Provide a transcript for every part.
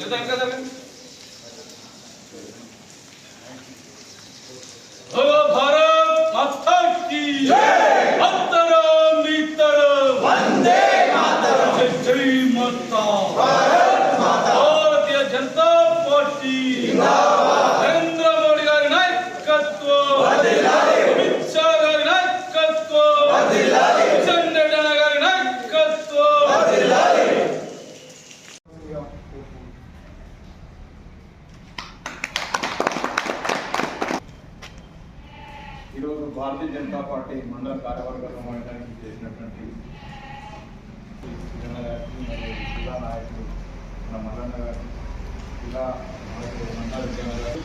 这边，这，这边。భారతీయ Janata party మండల కార్యవర్గ సమావేశానికి చేసినటువంటి జన గారికి మరియు జిల్లా నాయకులు మన మల్లన్న గారు జిల్లా నాయకులు మండల జన గారు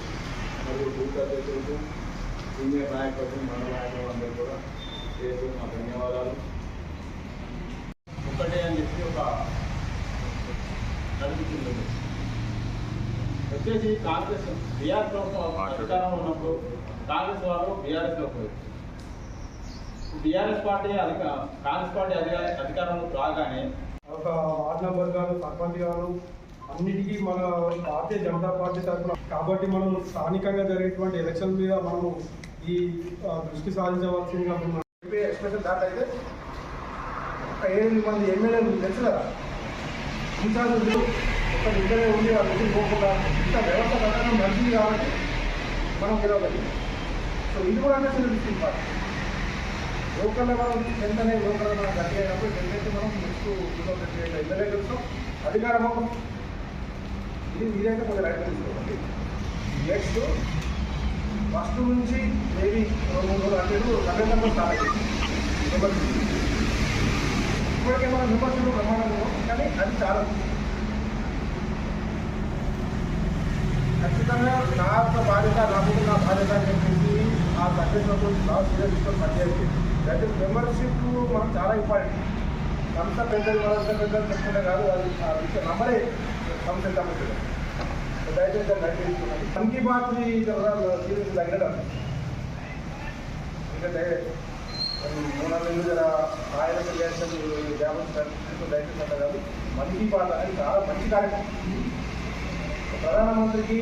మరియు బూత్ అధ్యక్షులకు సీనియర్ నాయకులకు మండల నాయకులు అందరూ కూడా పేరు మా ధన్యవాదాలు. ఒకటే అని చెప్పి ఒక నడుపుతుంది వచ్చేసి కాంగ్రెస్ బీఆర్ ప్రభుత్వం అధికారంలో ఉన్నప్పుడు కాంగ్రెస్ వారు బీఆర్ఎస్లో పోయారు. బీఆర్ఎస్ పార్టీ అధిక కాంగ్రెస్ పార్టీ అధికార అధికారంలో రాగానే ఒక వార్డ్ మెంబర్ గారు సర్పంచ్ గారు అన్నిటికీ మన భారతీయ జనతా పార్టీ తరఫున కాబట్టి మనం స్థానికంగా జరిగేటువంటి ఎలక్షన్ మీద మనము ఈ దృష్టి సాధించవలసిందిగా ఎస్పెషల్ దాంట్లో అయితే ఒక ఏడు మంది ఎమ్మెల్యేలు తెలుసు కదా ఇన్ఛార్జ్ ఒక ఇద్దరే ఉండి వాళ్ళ ఇంటికి పోకుండా ఇంత వ్యవస్థ ప్రకారం మంచిది కాబట్టి మనం గెలవగలిగాం. సో ఇది కూడా అంటే డిస్ట్రిక్ట్ పార్టీ లోకల్లో మనం వెంటనే లోకల్ మనం గట్టి అయినప్పుడు వెంటనే మనం next two thousand eight MLA గెలుస్తాం అధికారం ఒక ఇది మీరైతే కొంచెం రైట్ తీసుకోండి. నెక్స్ట్ ఫస్ట్ నుంచి మేబీ మూడు రోజులు అంటే సెకండ్ నెంబర్ స్టార్ట్ అయ్యింది నెంబర్ ఇప్పటికే మనం విమర్శలు ప్రమాణంలో కానీ అది చాలా ఖచ్చితంగా నా యొక్క బాధ్యత నాకు నా బాధ్యత అని చెప్పేసి ఆ సబ్జెక్ట్లో చాలా సీరియస్ తీసుకొని పనిచేయాలి దట్ మెంబర్షిప్ మనం చాలా ఇంపార్టెంట్ సంస్థ పెద్దలు మనంత పెద్దలు చెప్పుకుంటే కాదు అది ఆ విషయం నమ్మలే. సంస్థ సమస్యలు దయచేసి దాన్ని మన్ కీ బాత్ సీరియస్ తగ్గడం ఎందుకంటే మూడు నెలలు జర ఆయన చేసిన డ్యామేజ్ దయచేసి అంటారు కాదు మన్ కీ బాత్ అనేది చాలా మంచి కార్యక్రమం. ప్రధానమంత్రికి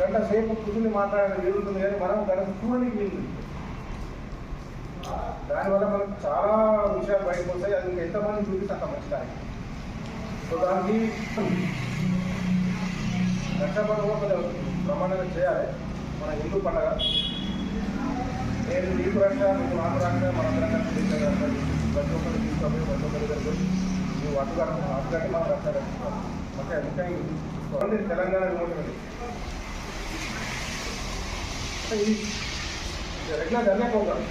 గంట సేపు కూర్చుని మాట్లాడే వీలుంటుంది కానీ మనం గంట చూడడానికి వీలు దానివల్ల మనకు చాలా విషయాలు బయటకు వస్తాయి అది ఇంకా ఎంతమంది చూపిస్తే మంచిదానికి సో దానికి రక్షాబంధం కొంచెం ప్రమాణంగా చేయాలి. మన హిందూ పండగ. నేను నీకు రక్ష నువ్వు నాకు రక్ష మనందరం కలిసి ప్రతి ఒక్కరు తీసుకోవాలి ప్రతి ఒక్కరి దగ్గర నువ్వు అడ్డుగానే మనం మనం రక్ష రక్షించుకోవాలి ఓకే ముఖ్యంగా తెలంగాణ ఉంటుంది ఇది రెగ్యులర్ జరిగే ప్రోగ్రామ్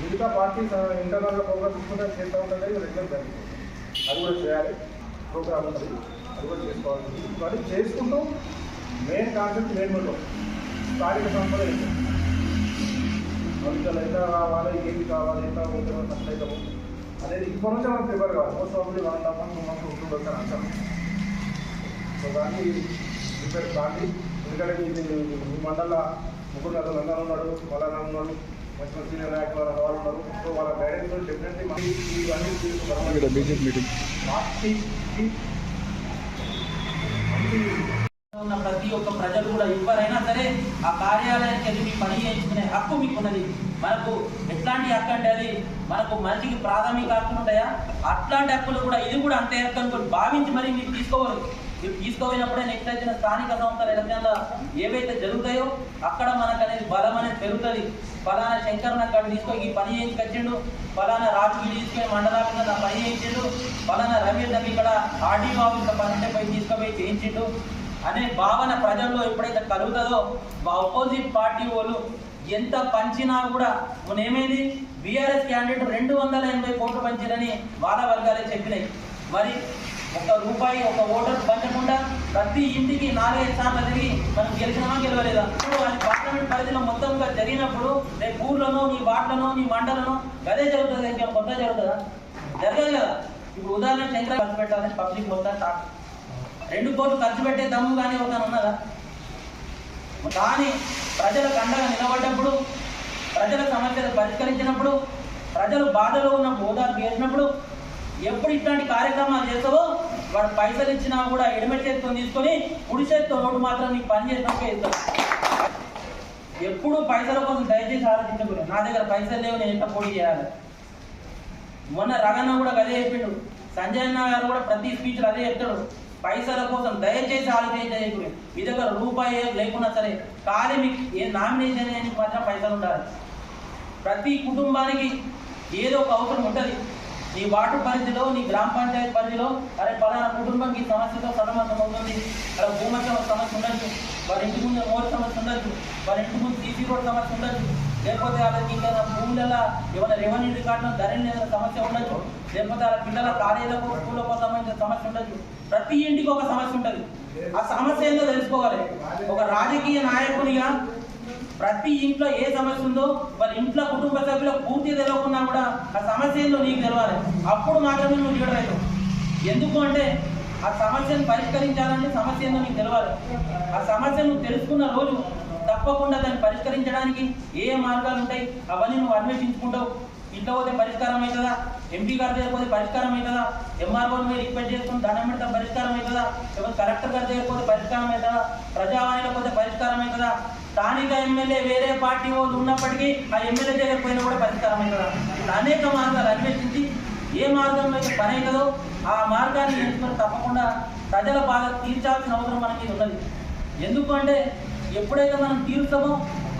మిగతా పార్టీస్ ఇంటర్నల్గా ప్రోగ్రామ్ తీసుకుంటే చేస్తూ ఉంటుంది రెగ్యులర్ జరిగింది అది కూడా చేయాలి. ప్రోగ్రామ్ ఉంటుంది అది కూడా చేసుకోవాలి ఇవన్నీ చేసుకుంటూ మెయిన్ కాన్సెప్ట్ మెయిన్ ఉంటాం స్థానిక సంపద ఏంటి? ఎంత కావాలి ఏమి కావాలి ఎంత ఉంటుందో ఫస్ట్ అనేది ఇప్పటి నుంచి మనం ప్రిపేర్ కావాలి most ఆఫ్లీ one half month two months ఉంటుండొచ్చు అని అంటాం. సో దాన్ని ప్రిపేర్ కాండి ఎందుకంటే ఇది మండల ముగ్గురు నదులు అందరూ ఉన్నాడు మళ్ళా ఉన్నాడు మంచి మంచి సీనియర్ నాయకులు వాళ్ళు ఉన్నారు. సో వాళ్ళ గైడెన్స్ డెఫినెట్లీ ఇవన్నీ తీసుకున్నారు పార్టీకి మంచి ఉన్న ప్రతి ఒక్క ప్రజలు కూడా ఎవరైనా సరే ఆ కార్యాలయానికి వెళ్ళి మీ పని చేయించుకునే హక్కు మీకు ఉన్నది మనకు ఎట్లాంటి హక్కు అంటే అది? మనకు మనిషికి ప్రాథమిక హక్కులు ఉంటాయా? అట్లాంటి హక్కులు కూడా ఇది కూడా అంతే హక్కు అనుకోని భావించి మరి మీరు తీసుకోవాలి. మీరు తీసుకోపోయినప్పుడే నెక్స్ట్ వచ్చిన స్థానిక సంస్థల ఎలక్షన్లో ఏవైతే జరుగుతాయో అక్కడ మనకు అనేది బలం అనేది పెరుగుతుంది. ఫలానా శంకర్ నాకు అక్కడ తీసుకొని ఈ పని చేయించుకొచ్చిండు ఫలానా రాజుకి తీసుకొని మండలాభిగా నా పని చేయించిండు. ఫలానా రమేష్ నాకు ఇక్కడ ఆర్డీఓ ఆఫీస్ పన్నెండు పోయి తీసుకుపోయి చేయించిండు. అనే భావన ప్రజల్లో ఎప్పుడైతే కలుగుతుందో ఆపోజిట్ పార్టీ వాళ్ళు ఎంత పంచినా కూడా మొన్న ఏమైంది? బీఆర్ఎస్ క్యాండిడేట్ రెండు వందల ఎనభై కోట్లు పంచారని వాద వర్గాలే చెప్పినాయి. మరి ఒక రూపాయి ఒక ఓటర్ పంచకుండా ప్రతి ఇంటికి నాలుగైదు సార్లు తిరిగి మనం గెలిచినామా గెలవలేదా? ఇప్పుడు అది పార్లమెంట్ పరిధిలో మొత్తంగా జరిగినప్పుడు రేపు ఊర్లోనో నీ వార్డులోనో నీ మండలనో అదే జరుగుతుంది ఇంకా కొత్త జరుగుతుందా? జరగదు కదా. ఇప్పుడు ఉదాహరణ శంకర ఖర్చు పెట్టాలని పబ్లిక్ మొత్తం టాక్ రెండు కోట్లు ఖర్చు పెట్టే దమ్ము కానీ ఒక ఉన్నదా? కానీ ప్రజలకు అండగా నిలబడ్డప్పుడు ప్రజల సమస్యలు పరిష్కరించినప్పుడు ప్రజలు బాధలో ఉన్న ఓదార్పు చేసినప్పుడు ఎప్పుడు ఇట్లాంటి కార్యక్రమాలు చేస్తావో వాడు పైసలు ఇచ్చినా కూడా ఎడమ చేతితో తీసుకొని కుడి చేతితో నోటు మాత్రం నీకు పని చేసినట్టే ఇస్తాడు ఎప్పుడు పైసల కోసం దయచేసి ఆలోచించకూడదు. నా దగ్గర పైసలు లేవు నేను ఎంత పోటీ చేయాలి? మొన్న రగన్న కూడా అదే చెప్పిండు. సంజయ్ అన్న గారు కూడా ప్రతి స్పీచ్ అదే చెప్తాడు. పైసల కోసం దయచేసి ఆలోచించకూడదు మీ దగ్గర రూపాయి లేకున్నా సరే ఖాళీ మీకు ఏ నామినేషన్ చేయడానికి మాత్రం పైసలు ఉండాలి. ప్రతి కుటుంబానికి ఏదో ఒక అవసరం ఉంటుంది. నీ వార్డు పరిధిలో నీ గ్రామ పంచాయతీ పరిధిలో అరే పలానా కుటుంబం ఈ సమస్యతో సతమతం అవుతుంది. అక్కడ భూమత్యం సమస్య ఉండొచ్చు. వారి ఇంటి ముందు మోర్ సమస్య ఉండొచ్చు. వారి ఇంటి ముందు సీసీ రోడ్ సమస్య ఉండొచ్చు. లేకపోతే వాళ్ళకి ఇంకా భూములలో ఏమైనా రెవెన్యూ రికార్డులో ధరలు ఏదైనా సమస్య ఉండొచ్చు. లేకపోతే వాళ్ళ పిల్లల కాలేజీలకు స్కూళ్ళకు సంబంధించిన సమస్య ఉండొచ్చు. ప్రతి ఇంటికి ఒక సమస్య ఉంటుంది. ఆ సమస్య ఏందో తెలుసుకోవాలి. ఒక రాజకీయ నాయకునిగా ప్రతి ఇంట్లో ఏ సమస్య ఉందో వాళ్ళ ఇంట్లో కుటుంబ సభ్యులకు పూర్తి తెలియకున్నా కూడా ఆ సమస్య ఏందో నీకు తెలవాలి. అప్పుడు మాత్రమే నువ్వు లీడర్ అవుతావు. ఎందుకు అంటే ఆ సమస్యను పరిష్కరించాలంటే సమస్య ఏందో నీకు తెలవాలి. ఆ సమస్య నువ్వు తెలుసుకున్న రోజు తప్పకుండా దాన్ని పరిష్కరించడానికి ఏ మార్గాలు ఉంటాయి అవన్నీ నువ్వు అన్వేషించుకుంటావు. ఇంట్లో పోతే పరిష్కారం అవుతుందా? ఎంపీ గారి దగ్గర పోతే పరిష్కారం అవుతుందా? ఎంఆర్ఓ మీరు రిక్వెస్ట్ చేసుకుని దండం పెడితే పరిష్కారం అవుతుందా? లేకపోతే కలెక్టర్ గారి దగ్గర పోతే పరిష్కారం అవుతుందా? ప్రజావాణిలో పోతే పరిష్కారం అవుతుందా? స్థానిక ఎమ్మెల్యే వేరే పార్టీ వాళ్ళు ఉన్నప్పటికీ ఆ ఎమ్మెల్యే దగ్గర పోయినా కూడా పరిష్కారం అవుతుందా అనేక మార్గాలు అన్వేషించి ఏ మార్గంలో అయితే పని అవుతుందో ఆ మార్గాన్ని ఎంచుకొని తప్పకుండా ప్రజల బాధ తీర్చాల్సిన అవసరం మనకి ఉన్నది. ఎందుకంటే ఎప్పుడైతే మనం తీరుస్తామో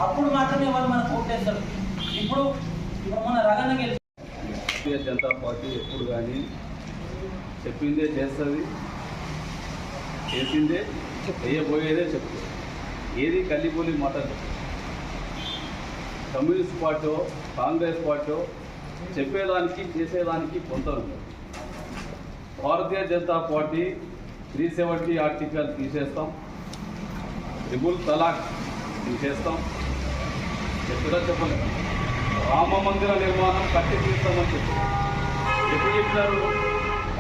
అప్పుడు మాత్రమే వాళ్ళు మనకు ఓటేస్తారు ఇప్పుడు ఇప్పుడు మన రగన గెలిచి భారతీయ జనతా పార్టీ ఎప్పుడు కానీ చెప్పిందే చేస్తుంది. చేసిందే చేయబోయేదే చెప్తుంది. ఏది కల్లిపోలి మాట కమ్యూనిస్ట్ పార్టీ కాంగ్రెస్ పార్టీ చెప్పేదానికి చేసేదానికి కొంత Bharatiya Janata Party three seventy article తీసేస్తాం. త్రిబుల్ తలాక్ తీసేస్తాం. చెప్పినా చెప్పలేదు రామ మందిర నిర్మాణం కట్టి తీస్తామని చెప్పారు ఎప్పుడు చెప్పినారు?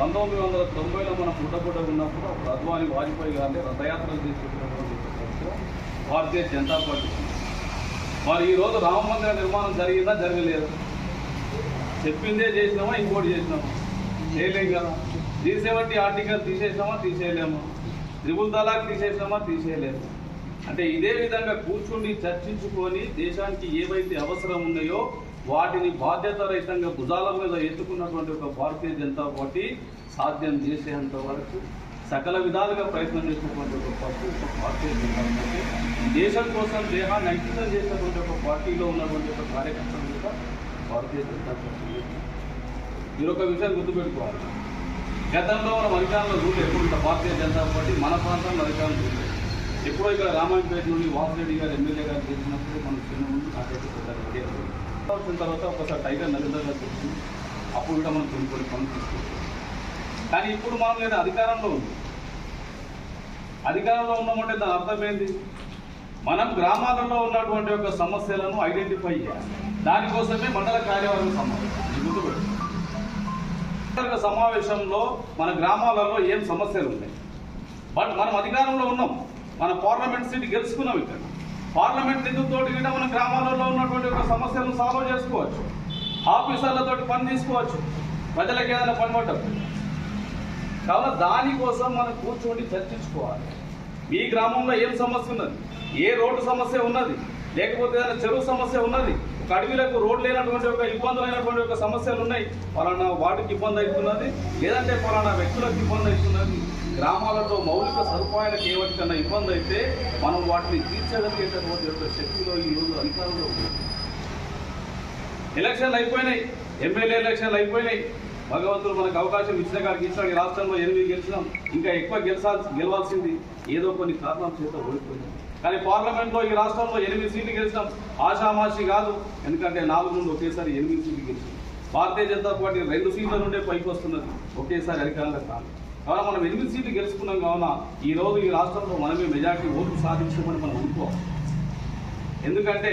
పంతొమ్మిది వందల తొంభైలో మనం పుట్టపుట్ట ఉన్నప్పుడు అద్వాని వాజ్పేయి గారిని రథయాత్రలు తీసుకుంటున్నటువంటి భారతీయ జనతా పార్టీ. మరి ఈరోజు రామ మందిర నిర్మాణం జరిగిందా? జరగలేదు. చెప్పిందే చేసినామా? ఇంకోటి చేసినామా? చేయలేం కదా. త్రీ సెవెంటీ ఆర్టికల్ తీసేసినామా? తీసేయలేమా. త్రిబుల్ తలాక్ తీసేసినామా? తీసేయలేము అంటే ఇదే విధంగా కూర్చుని చర్చించుకొని దేశానికి ఏవైతే అవసరం ఉన్నాయో వాటిని బాధ్యత రహితంగా భుజాల మీద ఎత్తుకున్నటువంటి ఒక భారతీయ జనతా పార్టీ సాధ్యం చేసేంత వరకు సకల విధాలుగా ప్రయత్నం చేసినటువంటి ఒక పార్టీ ఒక భారతీయ జనతా పార్టీ దేశం కోసం దేహాన్ని అంకితం చేసినటువంటి ఒక పార్టీలో ఉన్నటువంటి ఒక కార్యకర్తలు కూడా భారతీయ జనతా పార్టీ మీరు ఒక విషయం గుర్తుపెట్టుకోవాలి. గతంలో మనం అధికారంలో చూడలేదు ఎప్పుడు భారతీయ జనతా పార్టీ మన ప్రాంతంలో అధికారం చూడలేదు ఎప్పుడో ఇక్కడ రామాయణపేట నుండి వాసిరెడ్డి గారు ఎమ్మెల్యే గారు చేసినప్పుడు మనం చిన్న ముందు నాకైతే వచ్చిన తర్వాత ఒకసారి టైగర్ నరేంద్ర గారు వచ్చింది అప్పుడు కూడా మనం కొన్ని కొన్ని పనులు తీసుకుంటాం కానీ ఇప్పుడు మనం లేదా అధికారంలో ఉంది అధికారంలో ఉన్నామంటే దాని అర్థం ఏంటి మనం గ్రామాలలో ఉన్నటువంటి యొక్క సమస్యలను ఐడెంటిఫై చేయాలి. దానికోసమే మండల కార్యవర్గ సమావేశం. ఇది సమావేశంలో మన గ్రామాలలో ఏం సమస్యలు ఉన్నాయి? బట్ మనం అధికారంలో ఉన్నాం. మన పార్లమెంట్ సీట్ గెలుచుకున్నాం ఇక్కడ. పార్లమెంట్ నిధులతోటి కూడా మన గ్రామాలలో ఉన్నటువంటి ఒక సమస్యలను సాల్వ్ చేసుకోవచ్చు. ఆఫీసర్లతో పని తీసుకోవచ్చు. ప్రజలకు ఏదైనా పని పట్టదు కావున దానికోసం మనం కూర్చొని చర్చించుకోవాలి. మీ గ్రామంలో ఏం సమస్య ఉన్నది? ఏ రోడ్డు సమస్య ఉన్నది? లేకపోతే ఏదైనా చెరువు సమస్య ఉన్నది? ఒక అడవిలకు రోడ్లు లేనటువంటి ఒక ఇబ్బందులైనటువంటి ఒక సమస్యలు ఉన్నాయి. పలానా వాటికి ఇబ్బంది అవుతున్నది. లేదంటే పలానా వ్యక్తులకు ఇబ్బంది అవుతున్నది. గ్రామాలలో మౌలిక సదుపాయాలకు ఏవైనా ఇబ్బంది అయితే మనం వాటిని తీర్చగలిగేటటువంటి యొక్క శక్తిలో ఈ రోజు అధికారంలో ఉంది. ఎలక్షన్లు అయిపోయినాయి. ఎమ్మెల్యే ఎలక్షన్లు అయిపోయినాయి. భగవంతుడు మనకు అవకాశం ఇచ్చిన కాడికి ఇచ్చిన ఈ రాష్ట్రంలో ఎనిమిది గెలిచినాం. ఇంకా ఎక్కువ గెలిచాల్సి గెలవాల్సింది ఏదో కొన్ని కారణాల చేత ఓడిపోయింది కానీ పార్లమెంట్లో ఈ రాష్ట్రంలో ఎనిమిది సీట్లు గెలిచినాం. ఆషామాషి కాదు. ఎందుకంటే నాలుగు నుండి ఒకేసారి ఎనిమిది సీట్లు గెలిచినాం భారతీయ జనతా పార్టీ రెండు సీట్ల నుండే పైకి వస్తున్నది. ఒకేసారి అధికారంలో కాదు. కావున మనం ఎనిమిది సీట్లు గెలుచుకున్నాం కావున ఈ రోజు ఈ రాష్ట్రంలో మనమే మెజార్టీ ఓట్లు సాధించామని మనం అనుకోవాలి. ఎందుకంటే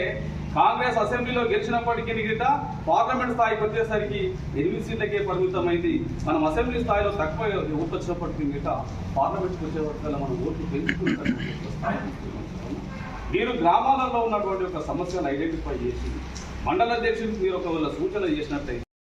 కాంగ్రెస్ అసెంబ్లీలో గెలిచినప్పటికీ గిట పార్లమెంట్ స్థాయికి వచ్చేసరికి ఎనిమిది సీట్లకే పరిమితమైంది. మనం అసెంబ్లీ స్థాయిలో తక్కువ ఓట్లు వచ్చినప్పటికీ గిట పార్లమెంట్కి వచ్చేవరకల్లా మనం ఓట్లు పెంచుకుంటాం మీరు గ్రామాలలో ఉన్నటువంటి ఒక సమస్యను ఐడెంటిఫై చేసి మండల అధ్యక్షుడికి మీరు ఒకవేళ సూచన చేసినట్టయితే